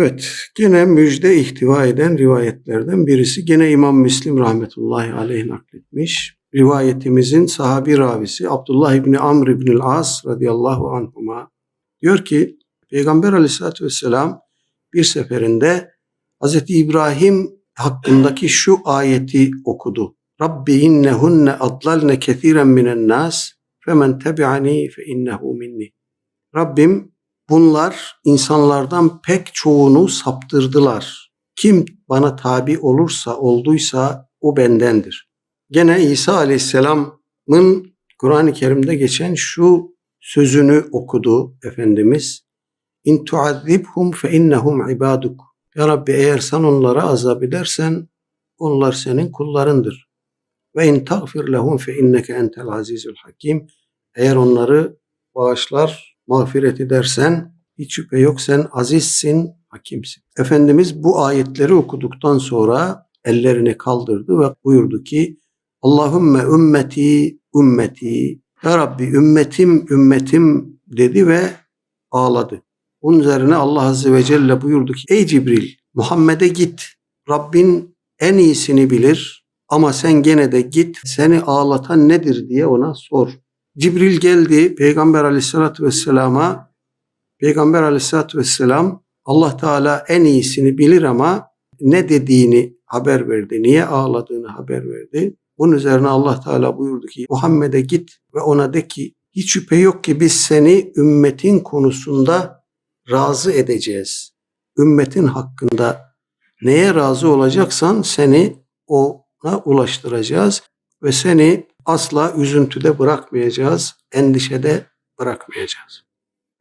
Evet, gene müjde ihtiva eden rivayetlerden birisi. Gene İmam Müslim rahmetullahi aleyh nakletmiş. Rivayetimizin sahabi ravisi Abdullah İbni Amr İbni As radıyallahu anhuma diyor ki Peygamber aleyhissalatü vesselam bir seferinde Hz. İbrahim hakkındaki şu ayeti okudu. Rabbi innehunne adlalne kethiren minen nas femen tebi'ani fe innehu minni. Rabbim bunlar insanlardan pek çoğunu saptırdılar. Kim bana tabi olursa olduysa o bendendir. Gene İsa Aleyhisselam'ın Kur'an-ı Kerim'de geçen şu sözünü okudu Efendimiz. İn tuazzibhum fe innehum ibaduk. Ya Rabbi eğer sen onlara azap edersen onlar senin kullarındır. Ve in tagfir lehum fe inneke entel azizul hakim. Eğer onları bağışlar, mağfiret edersen hiç şüphe yok sen azizsin, hakimsin. Efendimiz bu ayetleri okuduktan sonra ellerini kaldırdı ve buyurdu ki Allahümme ümmeti ümmeti Ya Rabbi ümmetim ümmetim dedi ve ağladı. Bunun üzerine Allah Azze ve Celle buyurdu ki Ey Cibril Muhammed'e git. Rabbin en iyisini bilir ama sen gene de git seni ağlatan nedir diye ona sor. Cibril geldi Peygamber aleyhissalatü vesselama Peygamber aleyhissalatü vesselam Allah Teala en iyisini bilir ama ne dediğini haber verdi. Niye ağladığını haber verdi. Bunun üzerine Allah Teala buyurdu ki Muhammed'e git ve ona de ki hiç şüphe yok ki biz seni ümmetin konusunda razı edeceğiz. Ümmetin hakkında neye razı olacaksan seni ona ulaştıracağız ve seni asla üzüntüde bırakmayacağız, endişede bırakmayacağız.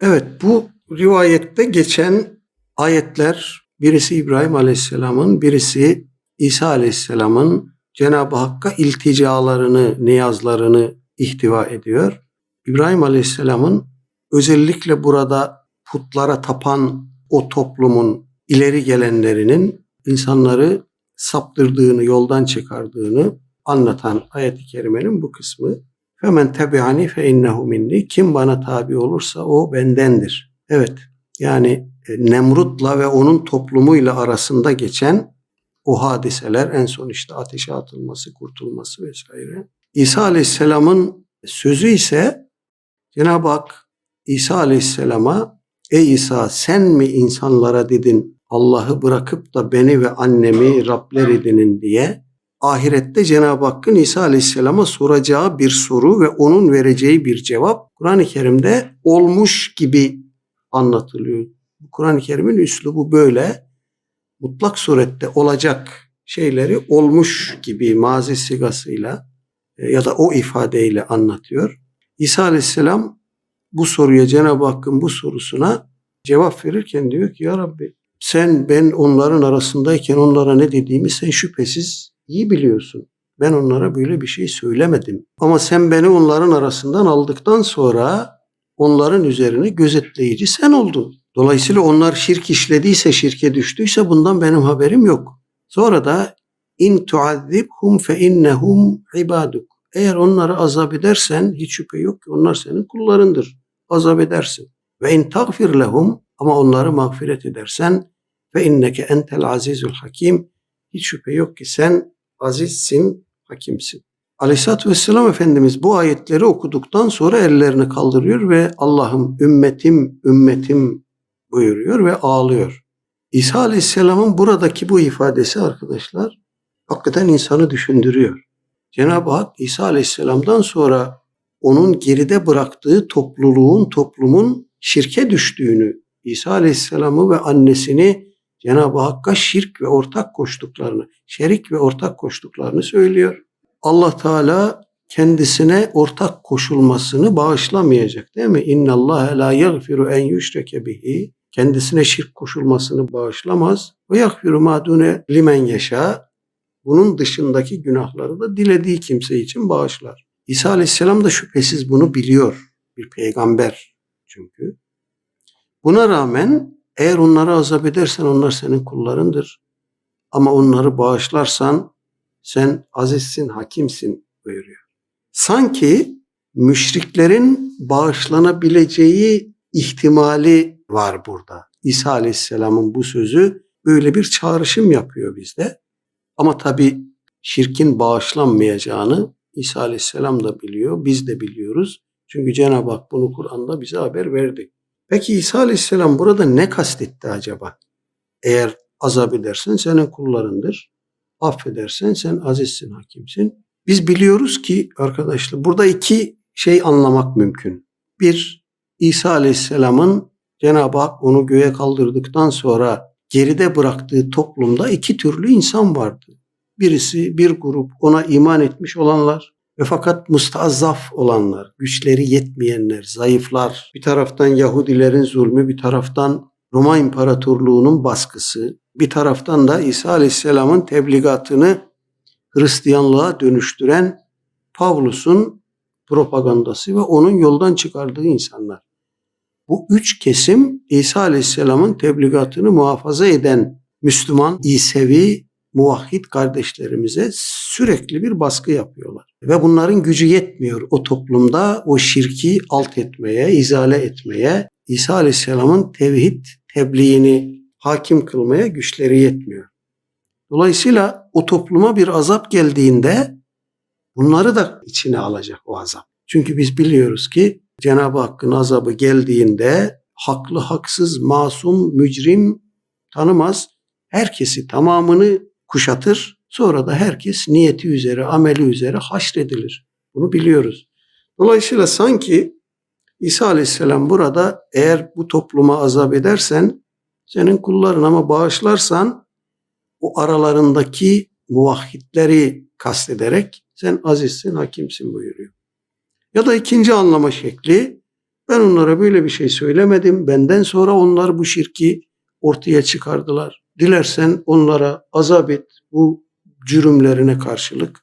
Evet bu rivayette geçen ayetler birisi İbrahim Aleyhisselam'ın, birisi İsa Aleyhisselam'ın Cenab-ı Hakk'a ilticalarını, niyazlarını ihtiva ediyor. İbrahim Aleyhisselam'ın özellikle burada putlara tapan o toplumun ileri gelenlerinin insanları saptırdığını, yoldan çıkardığını anlatan ayet-i kerimenin bu kısmı. Femen tebi'ani fe innehu minni. Kim bana tabi olursa o bendendir. Evet yani e, Nemrut'la ve onun toplumuyla arasında geçen o hadiseler en son işte ateşe atılması, kurtulması vesaire. İsa Aleyhisselam'ın sözü ise Cenab-ı Hak İsa Aleyhisselam'a Ey İsa sen mi insanlara dedin Allah'ı bırakıp da beni ve annemi Rabler edinin diye ahirette Cenab-ı Hakk'ın İsa Aleyhisselam'a soracağı bir soru ve onun vereceği bir cevap Kur'an-ı Kerim'de olmuş gibi anlatılıyor. Kur'an-ı Kerim'in üslubu böyle. Mutlak surette olacak şeyleri olmuş gibi mazi sigasıyla e, ya da o ifadeyle anlatıyor. İsa Aleyhisselam bu soruya Cenab-ı Hakk'ın bu sorusuna cevap verirken diyor ki ya Rabbi sen ben onların arasındayken onlara ne dediğimi sen şüphesiz iyi biliyorsun. Ben onlara böyle bir şey söylemedim. Ama sen beni onların arasından aldıktan sonra onların üzerine gözetleyici sen oldun. Dolayısıyla onlar şirk işlediyse, şirke düştüyse bundan benim haberim yok. Sonra da in tuazzibhum fe innehum ibaduk. Eğer onları azap edersen hiç şüphe yok ki onlar senin kullarındır. Azap edersin. Ve in tagfir lehum ama onları mağfiret edersen ve inneke entel azizul hakim. Hiç şüphe yok ki sen azizsin, hakimsin. Aleyhisselatü Vesselam Efendimiz bu ayetleri okuduktan sonra ellerini kaldırıyor ve Allah'ım ümmetim, ümmetim buyuruyor ve ağlıyor. İsa Aleyhisselam'ın buradaki bu ifadesi arkadaşlar hakikaten insanı düşündürüyor. Cenab-ı Hak İsa Aleyhisselam'dan sonra onun geride bıraktığı topluluğun, toplumun şirke düştüğünü, İsa Aleyhisselam'ı ve annesini Cenab-ı Hakk'a şirk ve ortak koştuklarını, şerik ve ortak koştuklarını söylüyor. Allah Teala kendisine ortak koşulmasını bağışlamayacak değil mi? İnna Allah la yaghfiru en yushrake bihi. Kendisine şirk koşulmasını bağışlamaz. Ve yaghfiru ma limen yaşa. Bunun dışındaki günahları da dilediği kimse için bağışlar. İsa Aleyhisselam da şüphesiz bunu biliyor. Bir peygamber çünkü. Buna rağmen eğer onları azap edersen onlar senin kullarındır. Ama onları bağışlarsan sen azizsin, hakimsin buyuruyor. Sanki müşriklerin bağışlanabileceği ihtimali var burada. İsa Aleyhisselam'ın bu sözü böyle bir çağrışım yapıyor bizde. Ama tabi şirkin bağışlanmayacağını İsa Aleyhisselam da biliyor, biz de biliyoruz. Çünkü Cenab-ı Hak bunu Kur'an'da bize haber verdi. Peki İsa Aleyhisselam burada ne kastetti acaba? Eğer azap edersen senin kullarındır. Affedersen sen azizsin, hakimsin. Biz biliyoruz ki arkadaşlar burada iki şey anlamak mümkün. Bir, İsa Aleyhisselam'ın Cenab-ı Hak onu göğe kaldırdıktan sonra geride bıraktığı toplumda iki türlü insan vardı. Birisi bir grup ona iman etmiş olanlar ve fakat mustazzaf olanlar, güçleri yetmeyenler, zayıflar, bir taraftan Yahudilerin zulmü, bir taraftan Roma İmparatorluğu'nun baskısı, bir taraftan da İsa Aleyhisselam'ın tebligatını Hristiyanlığa dönüştüren Pavlus'un propagandası ve onun yoldan çıkardığı insanlar. Bu üç kesim İsa Aleyhisselam'ın tebligatını muhafaza eden Müslüman, İsevi, muvahhid kardeşlerimize sürekli bir baskı yapıyorlar. Ve bunların gücü yetmiyor o toplumda o şirki alt etmeye, izale etmeye, İsa Aleyhisselam'ın tevhid tebliğini hakim kılmaya güçleri yetmiyor. Dolayısıyla o topluma bir azap geldiğinde bunları da içine alacak o azap. Çünkü biz biliyoruz ki Cenab-ı Hakk'ın azabı geldiğinde haklı, haksız, masum, mücrim tanımaz. Herkesi tamamını kuşatır. Sonra da herkes niyeti üzere, ameli üzere haşredilir. Bunu biliyoruz. Dolayısıyla sanki İsa Aleyhisselam burada eğer bu topluma azap edersen senin kulların ama bağışlarsan o aralarındaki muvahhidleri kastederek sen azizsin, hakimsin buyuruyor. Ya da ikinci anlama şekli ben onlara böyle bir şey söylemedim. Benden sonra onlar bu şirki ortaya çıkardılar. Dilersen onlara azap et bu cürümlerine karşılık.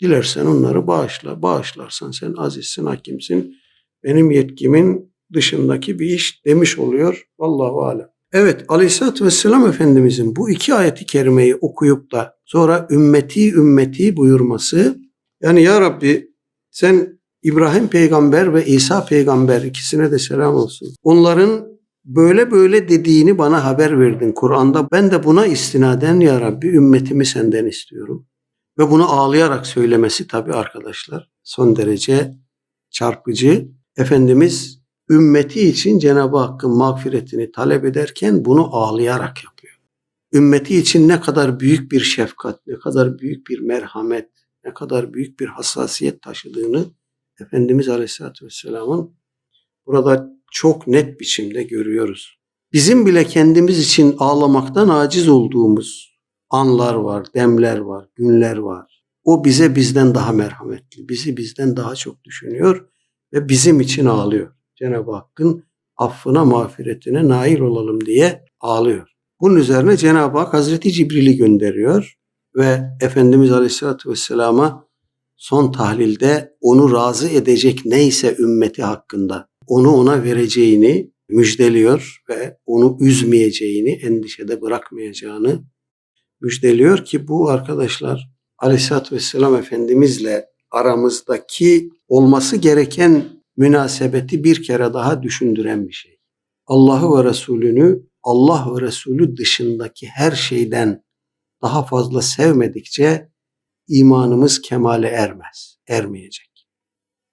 Dilersen onları bağışla. Bağışlarsan sen azizsin, hakimsin. Benim yetkimin dışındaki bir iş demiş oluyor. Vallahu alem. Evet Aleyhisselatü Vesselam Efendimizin bu iki ayeti kerimeyi okuyup da sonra ümmeti ümmeti buyurması yani ya Rabbi sen İbrahim peygamber ve İsa peygamber ikisine de selam olsun. Onların böyle böyle dediğini bana haber verdin Kur'an'da. Ben de buna istinaden ya Rabbi ümmetimi senden istiyorum. Ve bunu ağlayarak söylemesi tabii arkadaşlar son derece çarpıcı. Efendimiz ümmeti için Cenab-ı Hakk'ın mağfiretini talep ederken bunu ağlayarak yapıyor. Ümmeti için ne kadar büyük bir şefkat, ne kadar büyük bir merhamet, ne kadar büyük bir hassasiyet taşıdığını Efendimiz Aleyhisselatü Vesselam'ın burada çok net biçimde görüyoruz. Bizim bile kendimiz için ağlamaktan aciz olduğumuz anlar var, demler var, günler var. O bize bizden daha merhametli, bizi bizden daha çok düşünüyor ve bizim için ağlıyor. Cenab-ı Hakk'ın affına, mağfiretine nail olalım diye ağlıyor. Bunun üzerine Cenab-ı Hak Hazreti Cibril'i gönderiyor ve Efendimiz Aleyhisselatü Vesselam'a son tahlilde onu razı edecek neyse ümmeti hakkında onu ona vereceğini müjdeliyor ve onu üzmeyeceğini, endişede bırakmayacağını müjdeliyor ki bu arkadaşlar Aleyhisselatü Vesselam Efendimizle aramızdaki olması gereken münasebeti bir kere daha düşündüren bir şey. Allah'ı ve Resulünü Allah ve Resulü dışındaki her şeyden daha fazla sevmedikçe imanımız kemale ermez, ermeyecek.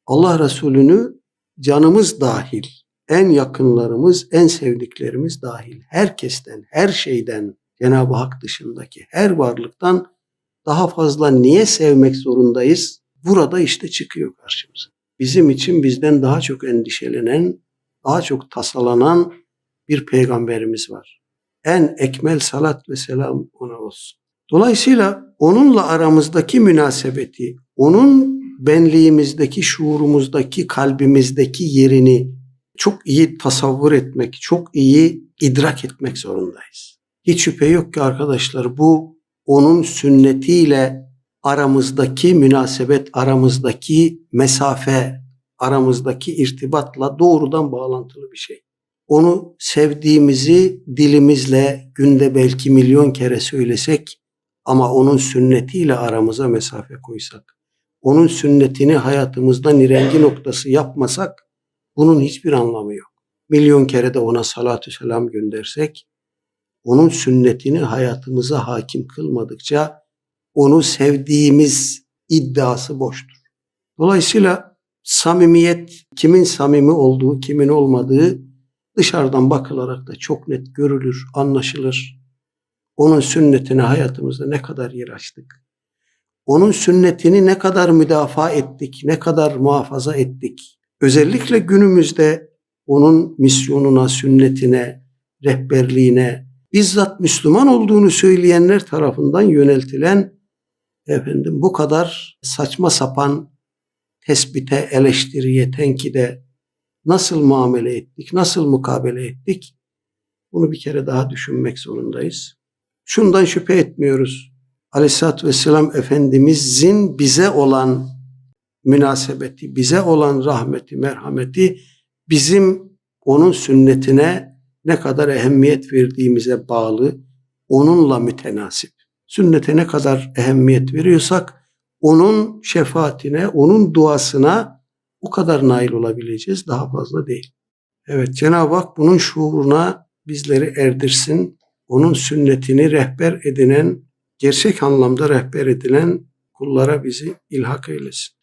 Allah Resulü'nü canımız dahil, en yakınlarımız, en sevdiklerimiz dahil, herkesten, her şeyden, Cenab-ı Hak dışındaki her varlıktan daha fazla niye sevmek zorundayız? Burada işte çıkıyor karşımıza. Bizim için bizden daha çok endişelenen, daha çok tasalanan bir peygamberimiz var. En ekmel salat ve selam ona olsun. Dolayısıyla onunla aramızdaki münasebeti, onun benliğimizdeki, şuurumuzdaki, kalbimizdeki yerini çok iyi tasavvur etmek, çok iyi idrak etmek zorundayız. Hiç şüphe yok ki arkadaşlar bu onun sünnetiyle aramızdaki münasebet, aramızdaki mesafe, aramızdaki irtibatla doğrudan bağlantılı bir şey. Onu sevdiğimizi dilimizle günde belki milyon kere söylesek ama onun sünnetiyle aramıza mesafe koysak, onun sünnetini hayatımızda nirengi noktası yapmasak bunun hiçbir anlamı yok. milyon kere de ona salatü selam göndersek, onun sünnetini hayatımıza hakim kılmadıkça onu sevdiğimiz iddiası boştur. Dolayısıyla samimiyet, kimin samimi olduğu, kimin olmadığı dışarıdan bakılarak da çok net görülür, anlaşılır. Onun sünnetine hayatımızda ne kadar yer açtık? Onun sünnetini ne kadar müdafaa ettik, ne kadar muhafaza ettik? Özellikle günümüzde onun misyonuna, sünnetine, rehberliğine, bizzat Müslüman olduğunu söyleyenler tarafından yöneltilen efendim bu kadar saçma sapan tespite, eleştiriye, tenkide nasıl muamele ettik, nasıl mukabele ettik? Bunu bir kere daha düşünmek zorundayız. Şundan şüphe etmiyoruz. Aleyhisselatü Vesselam Efendimizin bize olan münasebeti, bize olan rahmeti, merhameti bizim onun sünnetine ne kadar ehemmiyet verdiğimize bağlı, onunla mütenasip. Sünnete ne kadar ehemmiyet veriyorsak, onun şefaatine, onun duasına o kadar nail olabileceğiz, daha fazla değil. Evet, Cenab-ı Hak bunun şuuruna bizleri erdirsin. Onun sünnetini rehber edinen, gerçek anlamda rehber edilen kullara bizi ilhak eylesin.